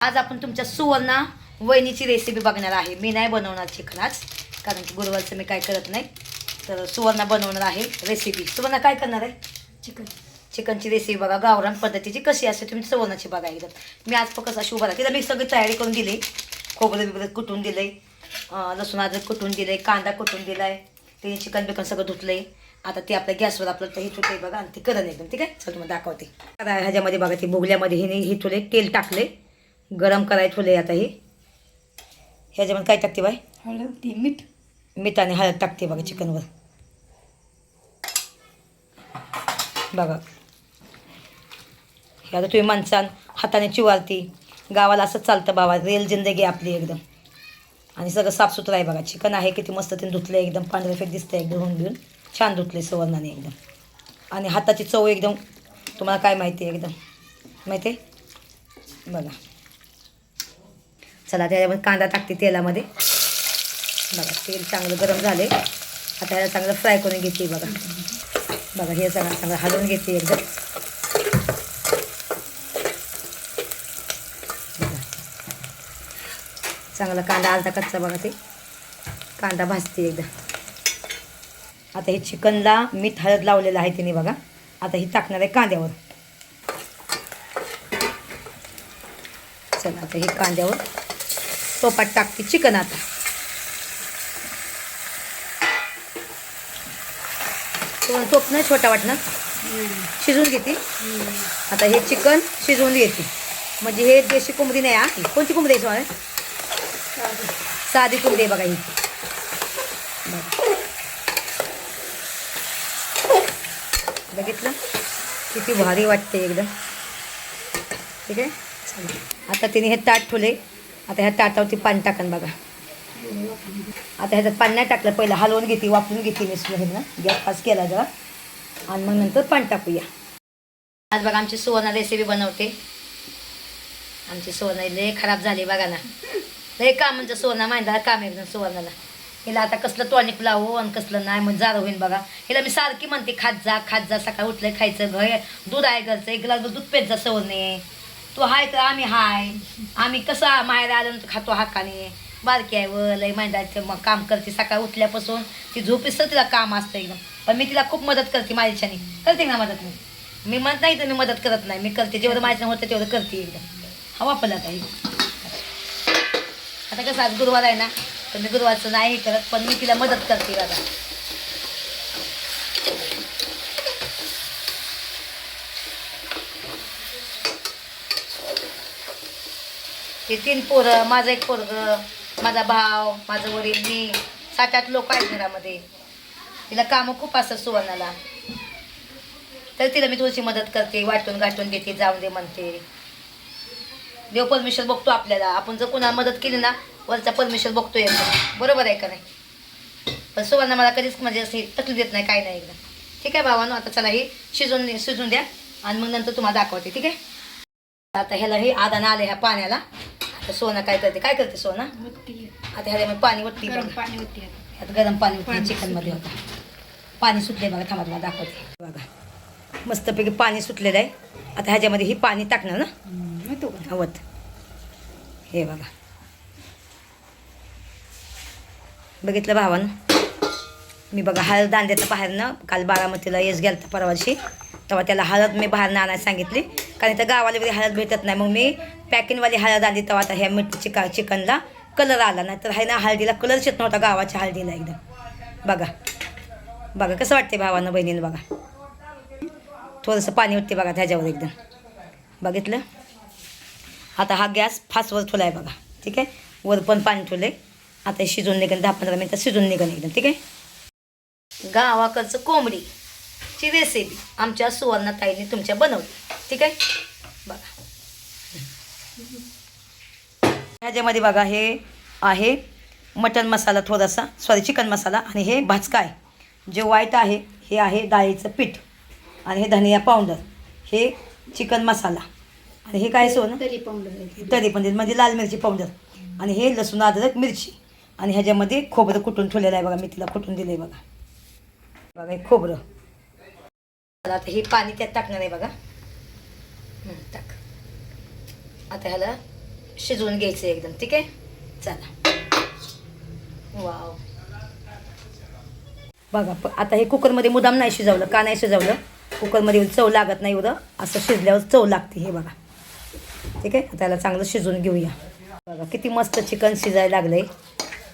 आज आपण तुमच्या सुवर्णा वहिनीची रेसिपी बघणार आहे. मी नाही बनवणार चिकन आज कारण की गुरुवारचं मी काय करत नाही. तर सुवर्णा बनवणार आहे रेसिपी सुवर्णा काय करणार आहे? चिकन. चिकनची रेसिपी बघा. गावरान पद्धतीची कशी असते तुम्ही सुवर्णाची बघा एकदम मी आज फक्त अशी उभा राहते. तिला मी सगळी तयारी करून दिली. खोबरं बिबरं कुटून दिलंय. अं, लसूण अद्रक कुटून दिलंय. कांदा कुटून दिलाय. तिने चिकन बिकन सगळं धुतलंय. आता ती आपल्या गॅसवर आपलं हे ठुते बघा आणि ती करण एकदम. ठीक आहे? चल तुम्हाला दाखवते. ह्याच्यामध्ये बघा ती भुगल्यामध्ये हिने हे ठुले तेल टाकले गरम करायला ठुले आता हे. ह्याच्यामध्ये काय टाकते बाय हळद ती मीठ. मीठ आणि हळद टाकते बघा चिकनवर. बघा. हे आता तुम्ही माणसान हाताने चिवारती गावाला असंच चालतं बाबा रेल जिंदगी आपली एकदम. आणि सगळं साफसुथरं आहे बघा. चिकन आहे किती मस्त ते धुतलं एकदम पांढरे फेक दिसतं एकदम होऊन घेऊन छान धुतले सवर्णाने एकदम. आणि हाताची चव एकदम तुम्हाला काय माहिती आहे एकदम? माहिती आहे? बघा. चला त्याच्यामध्ये कांदा टाकते तेलामध्ये. बघा तेल चांगलं गरम झाले. आता ह्याला चांगलं फ्राय करून घेते बघा. बघा हे सगळं चांगलं हलवून घेते एकदम. चांगला कांदा अर्धा कच्चा बघा ते. कांदा भाजते एकदा आता हे चिकनला मीठ हळद लावलेलं आहे तिने बघा. आता ही टाकणार आहे कांद्यावर. चला आता हे कांद्यावर टोपात टाकते चिकन आता. तोप टोप नाही छोटा वाटणार. शिजवून घेते. आता हे चिकन शिजवून घेते. म्हणजे हे देशी कोंबडी नाही आहे कोणती कोंबडी आहे साधी कोंबडी आहे बघा ही. बघितलं? किती भारी वाटते एकदम. ठीक आहे? चालेल. आता तिने हे ताट ठेवले. आता ह्या ताटावरती पाणी टाकन बघा. आता ह्याच्यात पाणी नाही टाकलं पहिलं हलवून घेते वापरून घेते मी सुद्धा गॅस पास केला जरा. आणि मग नंतर पाणी टाकूया. आज बघा आमची सुवर्ण रेसिपी बनवते. आमची सोनं लय खराब झाली बघा ना. लय काम म्हणजे सुवर्णा माहिती काम एकदम सुवर्णाला. हिला आता कसलं टॉनिक लावू आणि कसलं नाही मग जारं होईन बघा. हिला मी सारखी म्हणते खात जा खात जा सकाळी उठलं खायचं घर दूध आहे घरचं एक ग्लास दूध पेत जा सवरणे. तू हाय तर आम्ही हाय. आम्ही कसं माहेर आल्यानंतर खातो हाकाने. बारकी आहे व लय मांडायचं मग काम करते. सकाळी उठल्यापासून ती झोपेस तिला काम असतं एकदम. पण मी तिला खूप मदत करते माझ्याच्याने. करते ना मदत मी मी म्हणत नाही तर मी मदत करत नाही. मी करते. जेवढं माझ्या होतं तेवढं करते एकदम. हा वापरला आता आता कसं आज गुरुवार आहे ना तर मी गुरुवारचं नाही करत पण मी तिला मदत करते बघा ते तीन पोरं माझं एक पोरग माझा भाव माझं वडील मी. सात आठ लोक आहेत घरामध्ये. तिला कामं खूप असतात सुवर्णाला. तर तिला मी थोडीशी मदत करते वाटून गाठून देते जाऊन दे म्हणते. देव परमेश्वर बघतो आपल्याला. आपण जर कुणाला मदत केली ना वरचा परमेश्वर बघतो येतो बरोबर आहे का नाही? पण सुवर्णा मला कधीच म्हणजे अशी तकलीफ देत नाही काय नाही एकदा ठीक आहे भावानो आता चला हे शिजून शिजून द्या. आणि मग नंतर तुम्हाला दाखवते ठीक आहे? आता ह्याला हे आदाना आले ह्या पाण्याला. आता सोना काय करते? काय करते सोना? आता ह्याला मी पाणी वरती पाणी आता गरम पाणी होते चिकनमध्ये होता. पाणी सुटले बघा थांबा तुम्हाला दाखवते. बघा. मस्तपैकी पाणी सुटलेलं आहे. आता ह्याच्यामध्ये ही पाणी टाकणार ना? हवत हे बघा. बघितलं भावानं? मी बघा हळद आणल्याचं बाहेरनं काल बारामतीला येस गेलं होता परवाशी तेव्हा त्याला हळद मी बाहेरनं आणायला सांगितली. कारण इथं गावाला वगैरे हळद भेटत नाही. मग मी पॅकिंगवाली हळद आली तेव्हा आता ह्या मीठ चिका चिकनला कलर आला. नाही तर आहे ना हळदीला कलरच येत नव्हता गावाच्या हळदीला एकदम. बघा. बघा कसं वाटते भावानं बहिणीनं बघा. थोडंसं पाणी उठते बघा त्याच्यावर एकदम. बघितलं? आता हा गॅस फास्टवर ठेवला आहे बघा. ठीक आहे? वर पण पाणी ठेवलं आहे आता शिजून निघन दहा पंधरा मिनटं शिजून निघन एकदम. ठीक आहे? गावाकडचं कोंबडी. ची रेसिपी आमच्या सुवर्णाताईने तुमच्या बनवली. ठीक आहे? बघा. ह्याच्यामध्ये बघा हे आहे मटन मसाला थोडासा सॉरी चिकन मसाला आणि हे भाजका आहे. जे व्हाईट आहे हे आहे डाळीचं पीठ आणि हे धनिया पावडर हे चिकन मसाला. आणि हे काय सोनं तरी पावडर तरी पण म्हणजे लाल मिरची पावडर आणि हे लसूण अद्रक मिरची. आणि ह्याच्यामध्ये खोबरं कुटून ठेवलेलं आहे बघा मी तिला कुटून दिलं आहे बघा. बघा हे खोबरं. आता आता हे पाणी त्यात टाकणार आहे बघा. टाक. आता ह्याला शिजवून घ्यायचं एकदम ठीक आहे? चला. वाव. बघा आता हे कुकरमध्ये मुदाम नाही शिजवलं. का नाही शिजवलं? कुकरमध्ये चव लागत नाही एवढं. असं शिजल्यावर चव लागते हे बघा. ठीक आहे? आता त्याला चांगलं शिजवून घेऊया. बघा किती मस्त चिकन शिजायला लागलंय.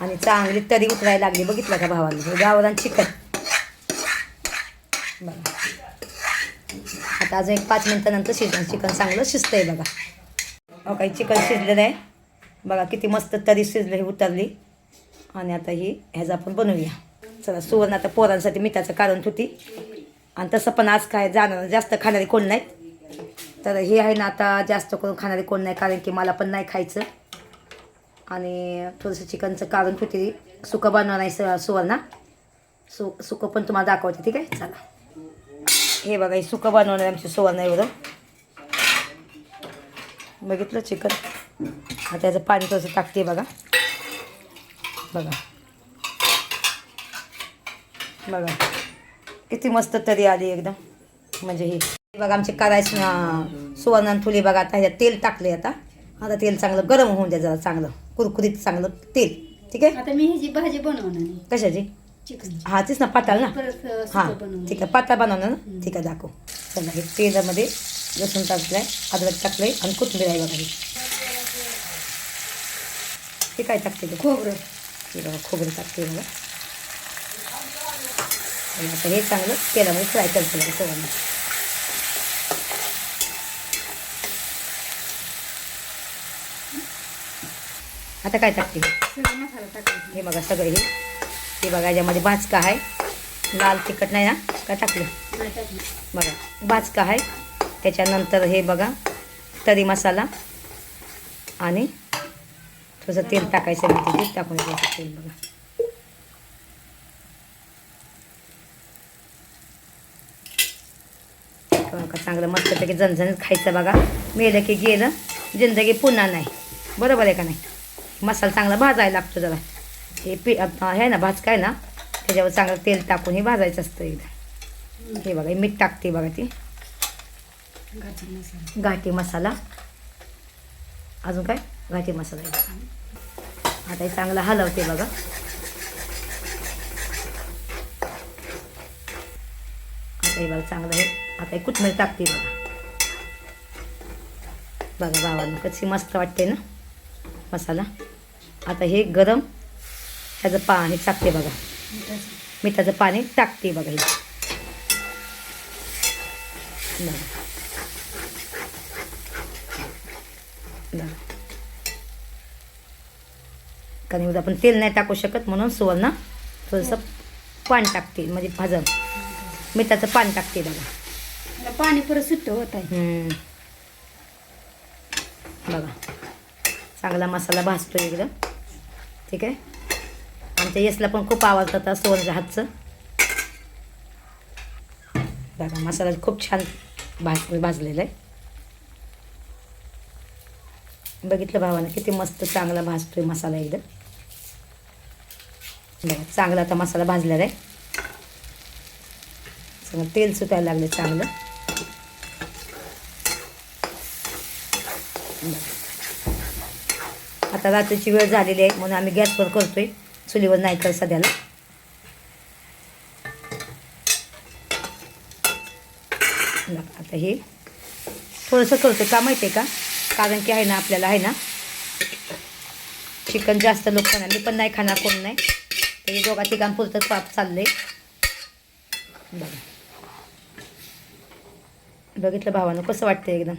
आणि चांगली तरी उतरायला लागली. बघितलं का भावाने गावरान चिकन. बघा. आता अजून एक पाच मिनटानंतर शिजन चिकन चांगलं शिजतंय बघा. अहो काही चिकन शिजलेलं आहे बघा किती मस्त तरी शिजलं हे उतरली. आणि आता ही ह्याचं आपण बनवूया. चला सुवर्ण आता पोरांसाठी मिठाचं काढून होती आणि तसं पण आज काय जाणार जास्त खाणारी कोण नाहीत. तर हे आहे ना आता जास्त करून खाणारी कोण नाही कारण की मला पण नाही खायचं. आणि थोडंसं चिकनचं काढून होती सुकं बनवणार आहे स- सुवर्णा. सु सुकं पण तुम्हाला दाखवते ठीक आहे? चला. हे बघा हे सुकं बनवणार आमची सुवर्ण एवढं बघितलं चिकन? आता त्याचं पाणी थोडंसं टाकते बघा. बघा. बघा. किती मस्त तरी आली एकदम. म्हणजे हे. बघा आमचे करायचे सुवर्ण फुले बघा आता ह्याच्यात तेल टाकले आता. आता तेल चांगलं गरम होऊन द्या जरा चांगलं. कुरकुरीत चांगलं तेल. ठीक आहे? आता मी ह्याची भाजी बनवणार कशाची? हा तेच ना पाताळ ना? हां ठीक आहे पाता बनवणार ना. ठीक आहे दाखव. चला हे तेलामध्ये लसूण टाकलंय अद्रक टाकलंय आणि कोथिंबीर आहे बघा ही. काय टाकते ते? खोबरं. हे बघा खोबरं टाकते बघा. आणि आता हे चांगलं तेलामध्ये फ्राय करते बघा सर्वांना. आता काय टाकते? हे बघा सगळं हे. हे बघा याच्यामध्ये भाजका आहे. लाल तिखट नाही ना? काय टाकलं. बघा भाजका आहे. त्याच्यानंतर हे बघा तरी मसाला आणि थोडंसं तेल टाकायचं मी तिथे टाकून द्यायचं तेल बघा. बघा का चांगलं मस्तपैकी झणझणीत खायचं बघा. मेलं की गेलं जिंदगी पुन्हा नाही. बरोबर आहे का नाही? मसाला चांगला भाजायला लागतो जरा. हे पी हे ना भाजकाय आहे ना त्याच्यावर चांगलं तेल टाकून हे भाजायचं असतं एकदा. हे बघा मीठ टाकते बघा ती. घाटी मसाला. अजून काय? घाटी मसाला आता हे चांगलं हलवते बघा. आता हे बघा चांगलं हे आता हे कोथमीर टाकते बघा. बघा भावानं कशी मस्त वाटते ना मसाला. आता हे गरम त्याचं पा हे टाकते बघा. मिठाचं. मिठाचं पाणी टाकते बघा हे बघा. कारण एवढं आपण तेल नाही टाकू शकत म्हणून सुवर्ण थोडंसं पाणी टाकते म्हणजे भाजन. मिठाचं पाणी टाकते बघा. पाणी परत सुट्ट होत आहे. बघा. चांगला मसाला भाजतो एकदम. ठीक आहे? आमच्या येसला पण खूप आवडतात सुवर्ण हातचं. बघा मसाला खूप छान भाज भाजलेला आहे. बघितलं भावानं किती मस्त चांगला भाजतोय मसाला एकदम. बघा चांगला आता मसाला भाजलेला आहे. सगळं तेल सुटायला लागलं चांगलं. आता रात्रीची वेळ झालेली आहे म्हणून आम्ही गॅसवर करतोय. चुलीवर नाही तर सध्याला आता हे थोडंसं करतो का माहिती आहे का? कारण की आहे ना आपल्याला आहे ना चिकन जास्त लोक खाणार. मी पण नाही खाणार कोण नाही. तर हे दोघा तिघांपुरतं पाप चाललंय. बघा. बघितलं भावानं कसं वाटतं एकदम.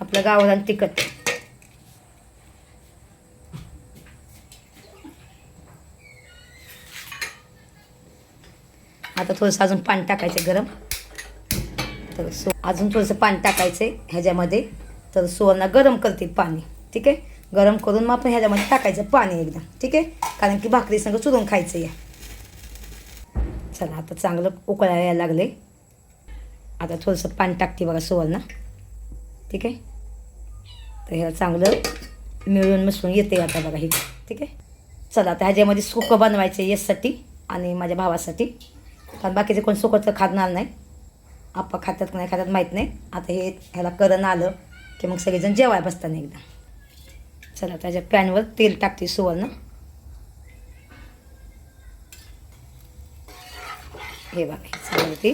आपलं गावरान तिखट. आता थोडंसं अजून पाणी टाकायचं गरम. तर सो अजून थोडंसं पाणी टाकायचं आहे ह्याच्यामध्ये. तर सुवर्ण गरम करते पाणी ठीक आहे? गरम करून मग आपण ह्याच्यामध्ये टाकायचं पाणी एकदम ठीक आहे? कारण की भाकरी संग चुरून खायचं या. चला आता चांगलं उकळायला यायला लागले आता थोडंसं पाणी टाकते बघा सुवर्ण ठीक आहे? तर ह्याला चांगलं मिळून मिसळून येते आता बघा हे ठीक आहे? चला आता ह्याच्यामध्ये सुकं बनवायचं येससाठी आणि माझ्या भावासाठी. कारण बाकीचे कोण सुकं तर खाणार नाही. आप्पा खातात नाही खातात माहीत नाही. आता हे ह्याला करण आलं की मग सगळेजण जेवाय बसताना एकदा. चला त्याच्या पॅनवर तेल टाकते सुवर्ण. हे बघा हे चांगलं ते.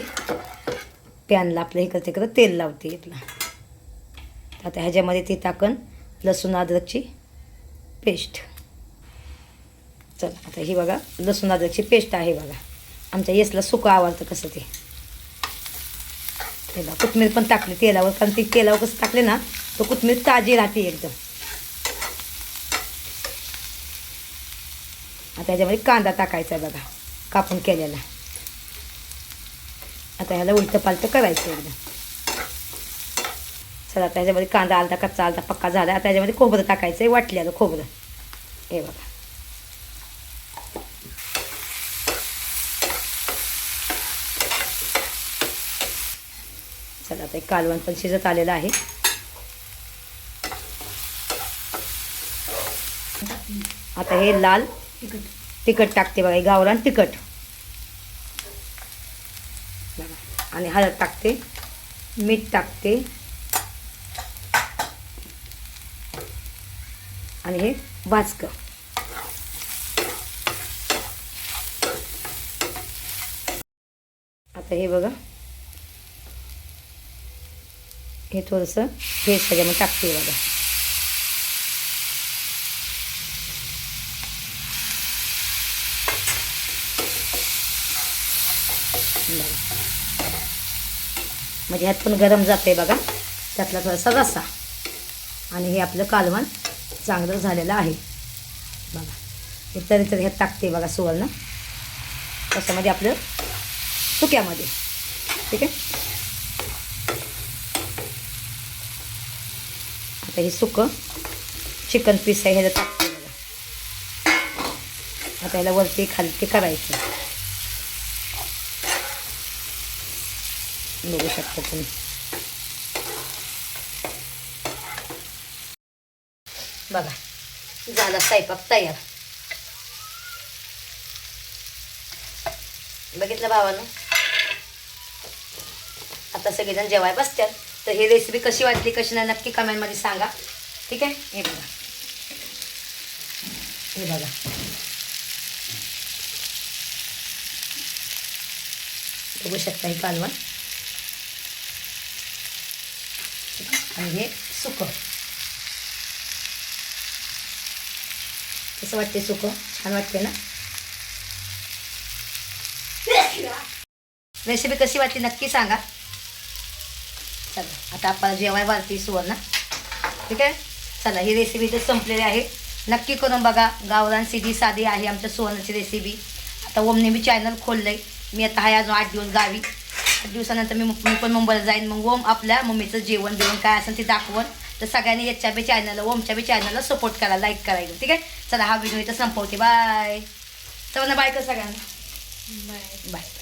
पॅनला आपलं हे करते करत तेल लावते इथलं. आता ह्याच्यामध्ये ती टाकन लसूण अद्रकची पेस्ट. चला आता ही बघा लसूण अद्रकची पेस्ट आहे बघा. आमच्या येसला सुकं आवडतं कसं ते. तेला कोथमीर पण टाकली तेलावर कारण ती तेलावर कसं टाकले ना तर कोथमीर ताजी राहते एकदम. आता याच्यामध्ये कांदा टाकायचा आहे बघा कापून केलेला. आता ह्याला उलटं पालटं करायचं एकदम. चला आता ह्याच्यामध्ये कांदा आलता कच्चा आलता पक्का झाला आता ह्याच्यामध्ये खोबरं टाकायचं आहे वाटलेलं खोबरं. हे बघा. चला आता एक कालवण पण शिजत आलेलं आहे. आता हे लाल तिखट. टाकते बघा गावरान तिखट. आणि हळद टाकते मीठ टाकते. आणि हे भाजकं. आता हे बघा हे थोडंसं हे त्याच्यामध्ये टाकते बघा. म्हणजे ह्यात पण गरम जाते बघा. त्यातला थोडासा रस्सा. आणि हे आपलं कालवण चांगलं झालेलं आहे. बघा. हे तरी तरी ह्यात टाकते बघा सुवर्ण. त्याच्यामध्ये आपलं सुक्यामध्ये. ठीक आहे? आता हे सुकं. चिकन पीस आहे ह्याला टाकते बघा. आता ह्याला वरती खालती करायचं. बघू शकता तुम्ही. बघा झाला स्वयंपाक तयार. बघितलं भावानं? आता सगळेजण जेवाय बसतात तर ही रेसिपी कशी वाटली कशी नाही नक्की कमेंटमध्ये सांगा. ठीक आहे? हे बघा. हे बघा. बघू शकता हे कालवण. आणि हे सुकं. कसं वाटते सुकं? छान वाटते ना? रेसिपी कशी वाटली नक्की सांगा. चला आता आपण जेवाय वाढते सुवर्ण. ठीक आहे? चला ही रेसिपी तर संपलेली आहे. नक्की करून बघा गावरान सीधी साधी आहे आमच्या सुवर्णाची रेसिपी आता ओमने मी चॅनल खोललं आहे मी आता आहे अजून आठ दिवस गावी. आठ दिवसानंतर मी मी पण मुंबईला जाईन. मग ओम आपल्या मम्मीचं जेवण बिवण काय असेल ते दाखवण तर सगळ्यांनी याच्या बी चॅनलला ओमच्या बी चॅनलला सपोर्ट करा लाईक करायचं ठीक आहे? चला हा व्हिडिओ इथं संपवते. बाय चला बाय कर सगळ्यांना. Bye bye